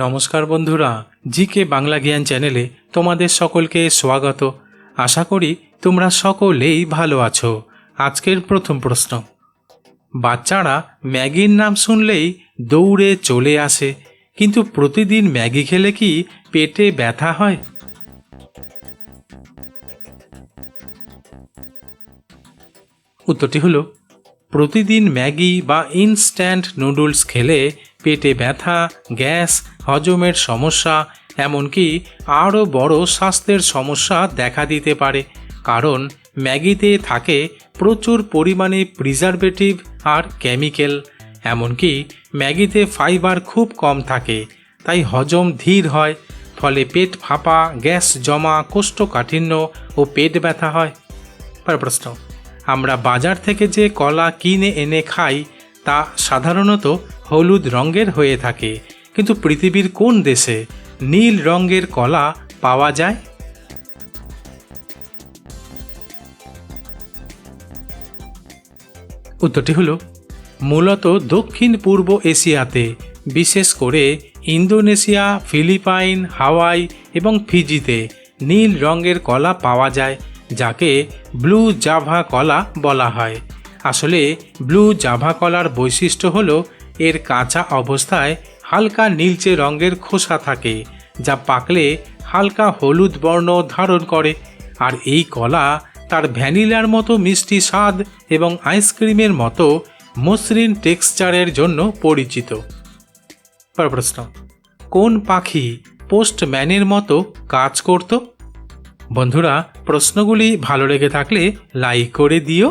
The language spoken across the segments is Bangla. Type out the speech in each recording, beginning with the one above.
নমস্কার বন্ধুরা জি কে বাংলা জ্ঞান চ্যানেলে তোমাদের সকলকে স্বাগত। আশা করি তোমরা সকলেই ভালো আছো। আজকের প্রথম প্রশ্ন। বাচ্চারা ম্যাগির নাম শুনলেই দৌড়ে চলে আসে, কিন্তু প্রতিদিন ম্যাগি খেলে কি পেটে ব্যথা হয়? উত্তরটি হলো প্রতিদিন ম্যাগি বা ইনস্ট্যান্ট নুডলস খেলে পেটে ব্যথা, গ্যাস, হজমের সমস্যা, এমনকি আরও বড় স্বাস্থ্যের সমস্যা দেখা দিতে পারে। কারণ ম্যাগিতে থাকে প্রচুর পরিমাণে প্রিজারভেটিভ আর কেমিক্যাল এমনকি ম্যাগিতে ফাইবার খুব কম থাকে, তাই হজম ধীর হয়, ফলে পেট ফাঁপা, গ্যাস জমা, কোষ্ঠকাঠিন্য ও পেট ব্যথা হয়। প্রশ্ন। আমরা বাজার থেকে যে কলা কিনে এনে খাই, তা সাধারণত হলুদ রঙের হয়ে থাকে। কিন্তু পৃথিবীর কোন দেশে নীল রঙের কলা পাওয়া যায়? উত্তরটি হলো, মূলত দক্ষিণ পূর্ব এশিয়াতে, বিশেষ করে ইন্দোনেশিয়া, ফিলিপাইন, হাওয়াই এবং ফিজিতে নীল রঙের কলা পাওয়া যায়। যাকে ব্লু জাভা কলা বলা হয়। আসলে ব্লু জাভা কলার বৈশিষ্ট্য হল এর কাঁচা অবস্থায় হালকা নীলচে রঙের খোসা থাকে, যা পাকলে হালকা হলুদ বর্ণ ধারণ করে। আর এই কলা তার ভ্যানিলার মতো মিষ্টি স্বাদ এবং আইসক্রিমের মতো মসৃণ টেক্সচারের জন্য পরিচিত। প্রশ্ন, কোন পাখি পোস্টম্যানের মতো কাজ করত? বন্ধুরা, প্রশ্নগুলি ভালো লেগে থাকলে লাইক করে দিও।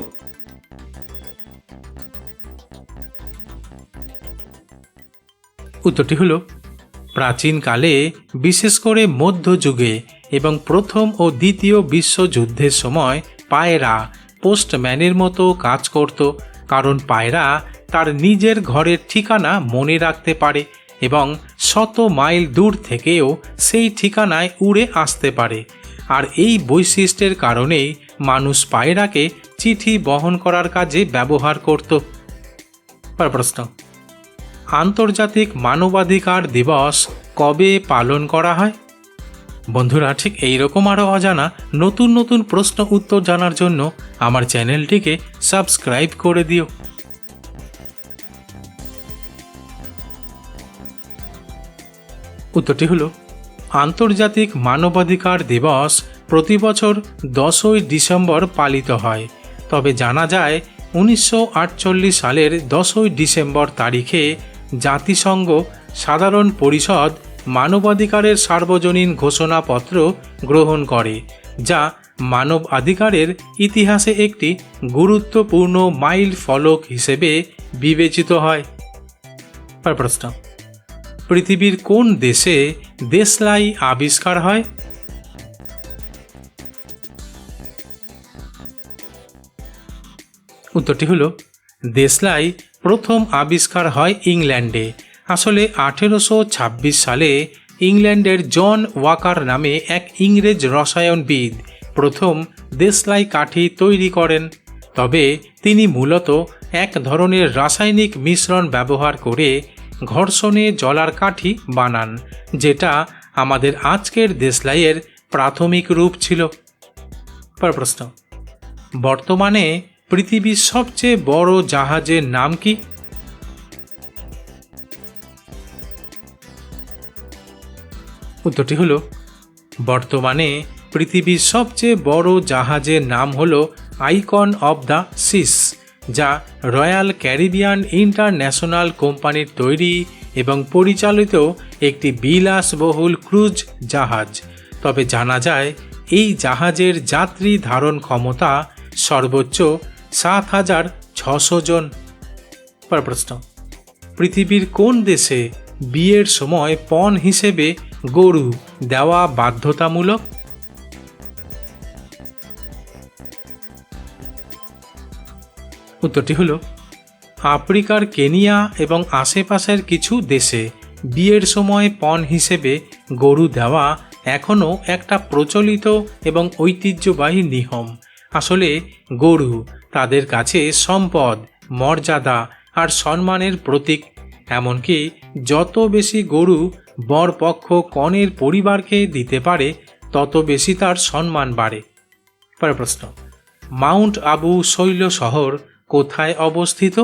উত্তরটি হলো প্রাচীনকালে বিশেষ করে মধ্যযুগে এবং প্রথম ও দ্বিতীয় বিশ্বযুদ্ধের সময় পায়রা পোস্টম্যানের মতো কাজ করত, কারণ পায়রা তার নিজের ঘরের ঠিকানা মনে রাখতে পারে এবং শত মাইল দূর থেকেও সেই ঠিকানায় উড়ে আসতে পারে। আর এই বৈশিষ্ট্যের কারণেই মানুষ পায়রাকে চিঠি বহন করার কাজে ব্যবহার করত। পর প্রশ্ন। আন্তর্জাতিক মানবাধিকার দিবস কবে পালন করা হয়? বন্ধুরা, ঠিক এইরকম আরও অজানা নতুন নতুন প্রশ্ন উত্তর জানার জন্য আমার চ্যানেলটিকে সাবস্ক্রাইব করে দিও। উত্তরটি হলো আন্তর্জাতিক মানবাধিকার দিবস প্রতি বছর দশই ডিসেম্বর পালিত হয়। তবে জানা যায়, উনিশশো আটচল্লিশ সালের দশই ডিসেম্বর তারিখে জাতিসংঘ সাধারণ পরিষদ মানবাধিকারের সার্বজনীন ঘোষণাপত্র গ্রহণ করে, যা মানব অধিকারের ইতিহাসে একটি গুরুত্বপূর্ণ মাইল ফলক হিসেবে বিবেচিত হয়। প্রশ্ন। পৃথিবীর কোন দেশে দেশলাই আবিষ্কার হয়? উত্তরটি হলো, দেশলাই প্রথম আবিষ্কার হয় ইংল্যান্ডে। আসলে আঠেরোশো ছাব্বিশ সালে ইংল্যান্ডের জন ওয়াকার নামে এক ইংরেজ রসায়নবিদ প্রথম দেশলাই কাঠি তৈরি করেন। তবে তিনি মূলত এক ধরনের রাসায়নিক মিশ্রণ ব্যবহার করে ঘর্ষণে জলার কাঠি বানান, যেটা আমাদের আজকের দেশলাইয়ের প্রাথমিক রূপ ছিল। পর প্রশ্ন। বর্তমানে পৃথিবীর সবচেয়ে বড় জাহাজের নাম কি? উত্তরটি হলো, বর্তমানে পৃথিবীর সবচেয়ে বড় জাহাজের নাম হল আইকন অব দ্য সিস। যা রয়্যাল ক্যারিবিয়ান ইন্টারন্যাশনাল কোম্পানির তৈরি এবং পরিচালিত একটি বিলাসবহুল ক্রুজ জাহাজ। তবে জানা যায়, এই জাহাজের যাত্রী ধারণ ক্ষমতা সর্বোচ্চ সাত হাজার ছশো জন। পর প্রশ্ন। পৃথিবীর কোন দেশে বিয়ের সময় পণ হিসেবে গরু দেওয়া বাধ্যতামূলক? উত্তরটি হলো, আফ্রিকার কেনিয়া এবং আশেপাশের কিছু দেশে বিয়ের সময় পণ হিসেবে গরু দেওয়া এখনও একটা প্রচলিত এবং ঐতিহ্যবাহী নিয়ম। আসলে গরু তাদের কাছে সম্পদ, মর্যাদা আর সম্মানের প্রতীক। এমনকি যত বেশি গরু বরপক্ষ কনের পরিবারকে দিতে পারে, তত বেশি তার সম্মান বাড়ে। পরের প্রশ্ন, মাউন্ট আবু শৈল শহর কোথায় অবস্থিত?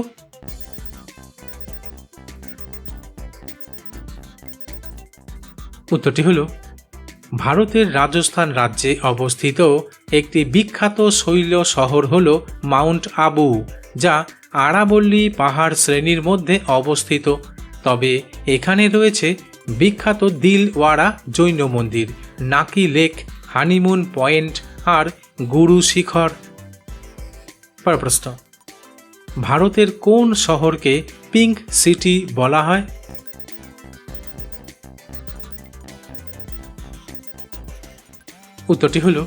উত্তরটি হল, ভারতের রাজস্থান রাজ্যে অবস্থিত একটি বিখ্যাত শৈল শহর হল মাউন্ট আবু, যা আরাবল্লী পাহাড় শ্রেণির মধ্যে অবস্থিত। তবে এখানে রয়েছে বিখ্যাত দিলওয়াড়া জৈন মন্দির, নাকি লেক, হানিমুন পয়েন্ট আর গুরু শিখর। পরের প্রশ্ন ভারতের কোন শহরকে পিঙ্ক সিটি বলা হয়? উত্তরটি হল,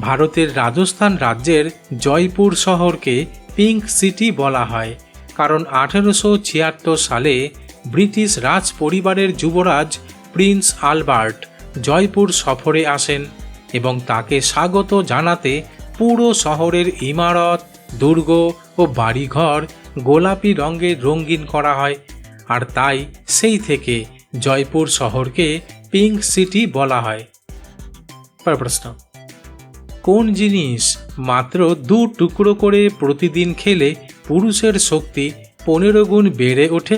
ভারতের রাজস্থান রাজ্যের জয়পুর শহরকে পিঙ্ক সিটি বলা হয়, কারণ আঠেরোশো ছিয়াত্তর সালে ব্রিটিশ রাজ পরিবারের যুবরাজ প্রিন্স আলবার্ট জয়পুর সফরে আসেন এবং তাকে স্বাগত জানাতে পুরো শহরের ইমারত দুর্গ ও বাড়িঘর গোলাপি রঙে রঙিন করা হয়, আর তাই সেই থেকে জয়পুর শহরকে পিঙ্ক সিটি বলা হয়। প্রশ্ন, কোন জিনিস মাত্র দু টুকরো করে প্রতিদিন খেলে পুরুষের শক্তি পনেরো গুণ বেড়ে ওঠে?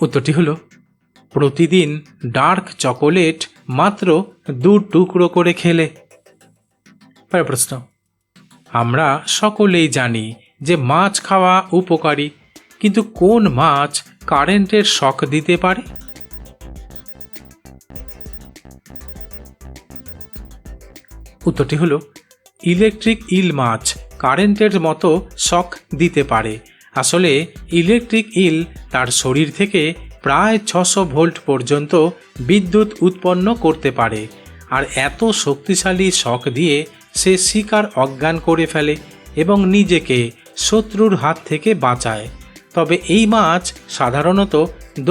উত্তরটি হলো, প্রতিদিন ডার্ক চকোলেট মাত্র দু টুকরো করে খেলে। পরের প্রশ্ন। আমরা সকলেই জানি যে মাছ খাওয়া উপকারী, কিন্তু কোন মাছ কারেন্টের শখ দিতে পারে? উত্তরটি হলো, ইলেকট্রিক ইল মাছ কারেন্টের মতো শক দিতে পারে। আসলে ইলেকট্রিক ইল তার শরীর থেকে প্রায় ছশো ভোল্ট পর্যন্ত বিদ্যুৎ উৎপন্ন করতে পারে, আর এত শক্তিশালী শক দিয়ে সে শিকার অজ্ঞান করে ফেলে এবং নিজেকে শত্রুর হাত থেকে বাঁচায়। তবে এই মাছ সাধারণত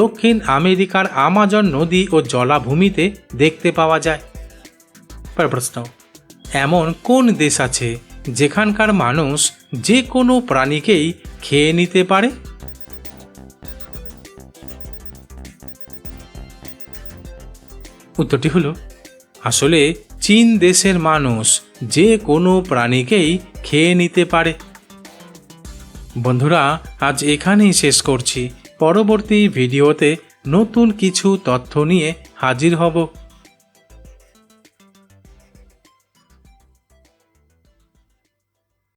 দক্ষিণ আমেরিকার আমাজন নদী ও জলাভূমিতে দেখতে পাওয়া যায়। প্রশ্ন, এমন কোন দেশ আছে যেখানকার মানুষ যে কোনো প্রাণীকেই খেয়ে নিতে পারে? উত্তরটি হলো, আসলে চীন দেশের মানুষ যে কোনো প্রাণীকেই খেয়ে নিতে পারে। বন্ধুরা, আজ এখানেই শেষ করছি। পরবর্তী ভিডিওতে নতুন কিছু তথ্য নিয়ে হাজির হব।